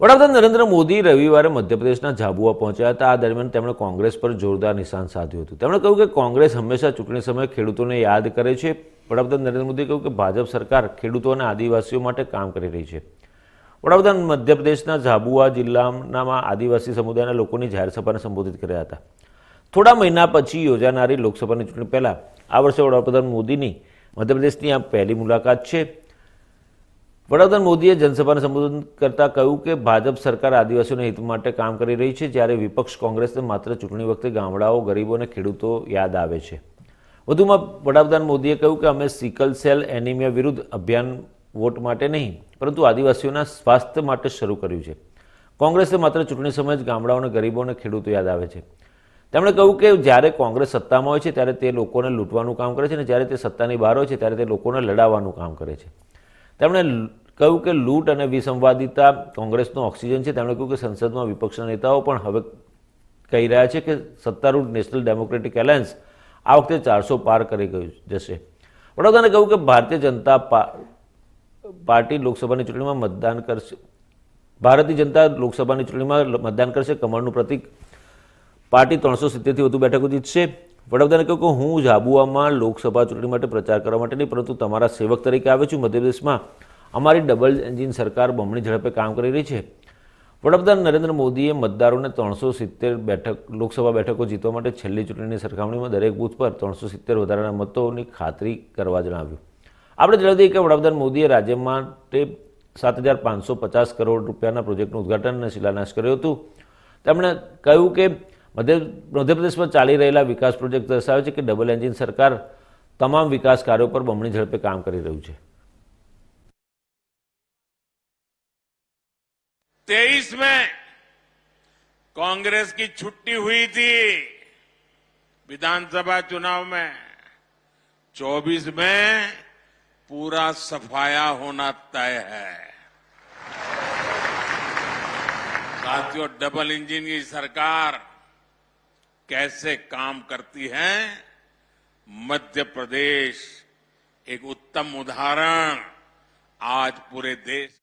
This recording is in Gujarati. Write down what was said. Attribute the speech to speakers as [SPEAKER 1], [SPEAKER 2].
[SPEAKER 1] વડાપ્રધાન નરેન્દ્ર મોદી રવિવારે મધ્યપ્રદેશના ઝાબુઆ પહોંચ્યા હતા. આ દરમિયાન તેમણે કોંગ્રેસ પર જોરદાર નિશાન સાધ્યું હતું. તેમણે કહ્યું કે કોંગ્રેસ હંમેશા ચૂંટણી સમયે ખેડૂતોને યાદ કરે છે. વડાપ્રધાન નરેન્દ્ર મોદીએ કહ્યું કે ભાજપ સરકાર ખેડૂતો અને આદિવાસીઓ માટે કામ કરી રહી છે. વડાપ્રધાન મધ્યપ્રદેશના ઝાબુઆ જિલ્લાનામાં આદિવાસી સમુદાયના લોકોની જાહેર સભાને સંબોધિત કર્યા હતા. થોડા મહિના પછી યોજાનારી લોકસભાની ચૂંટણી પહેલા આ વર્ષે વડાપ્રધાન મોદીની મધ્યપ્રદેશની આ પહેલી મુલાકાત છે. વડાપ્રધાન મોદીએ જનસભાને સંબોધન કરતા કહ્યું કે ભાજપ સરકાર આદિવાસીઓના હિત માટે કામ કરી રહી છે, જ્યારે વિપક્ષ કોંગ્રેસને માત્ર ચૂંટણી વખતે ગામડાઓ, ગરીબો અને ખેડૂતો યાદ આવે છે. વધુમાં વડાપ્રધાન મોદીએ કહ્યું કે અમે સિકલ સેલ એનિમિયા વિરુદ્ધ અભિયાન વોટ માટે નહીં, પરંતુ આદિવાસીઓના સ્વાસ્થ્ય માટે શરૂ કર્યું છે. કોંગ્રેસે માત્ર ચૂંટણી સમયે જ ગામડાઓ અને ગરીબો અને ખેડૂતો યાદ આવે છે. તેમણે કહ્યું કે જ્યારે કોંગ્રેસ સત્તામાં હોય છે, ત્યારે તે લોકોને લૂંટવાનું કામ કરે છે અને જ્યારે તે સત્તાની બહાર હોય છે, ત્યારે તે લોકોને લડાવવાનું કામ કરે છે. તેમણે કહ્યું કે લૂંટ અને વિસંવાદિતા કોંગ્રેસનો ઓક્સિજન છે. તેમણે કહ્યું કે સંસદમાં વિપક્ષના નેતાઓ પણ હવે કહી રહ્યા છે કે સત્તારૂઢ નેશનલ ડેમોક્રેટિક એલાયન્સ આ વખતે ચારસો પાર કરી ગયું જશે. વડોદરાને કહ્યું કે ભારતીય જનતા પાર્ટી લોકસભાની ચૂંટણીમાં મતદાન કરશે. ભારતીય જનતા લોકસભાની ચૂંટણીમાં મતદાન કરશે. કમળનું પ્રતિક પાર્ટી ત્રણસો સિત્તેરથી વધુ બેઠકો જીતશે. વડાપ્રધાને કહ્યું કે હું ઝાબુઆમાં લોકસભા ચૂંટણી માટે પ્રચાર કરવા માટે નહીં, પરંતુ તમારા સેવક તરીકે આવ્યો છું. મધ્યપ્રદેશમાં અમારી ડબલ એન્જિન સરકાર બમણી ઝડપે કામ કરી રહી છે. વડાપ્રધાન નરેન્દ્ર મોદીએ મતદારોને ત્રણસો સિત્તેર બેઠક, લોકસભા બેઠકો જીતવા માટે છેલ્લી ચૂંટણીની સરખામણીમાં દરેક બૂથ પર ત્રણસો સિત્તેર વધારાના મતોની ખાતરી કરવા જણાવ્યું. આપણે જણાવી દઈએ કે વડાપ્રધાન મોદીએ રાજ્ય માટે સાત હજાર પાંચસો પચાસ કરોડ રૂપિયાના પ્રોજેક્ટનું ઉદ્ઘાટન અને શિલાન્યાસ કર્યું હતું. તેમણે કહ્યું કે મધ્ય, મધ્યપ્રદેશમાં ચાલી રહેલા વિકાસ પ્રોજેક્ટ દર્શાવે છે કે ડબલ એન્જિન સરકાર તમામ વિકાસ કાર્યો પર બમણી ઝડપે કામ કરી રહ્યું છે.
[SPEAKER 2] तेईस में कांग्रेस की छुट्टी हुई थी विधानसभा चुनाव में। चौबीस में पूरा सफाया होना तय है। साथियों, डबल इंजन की सरकार कैसे काम करती है? मध्य प्रदेश एक उत्तम उदाहरण आज पूरे देश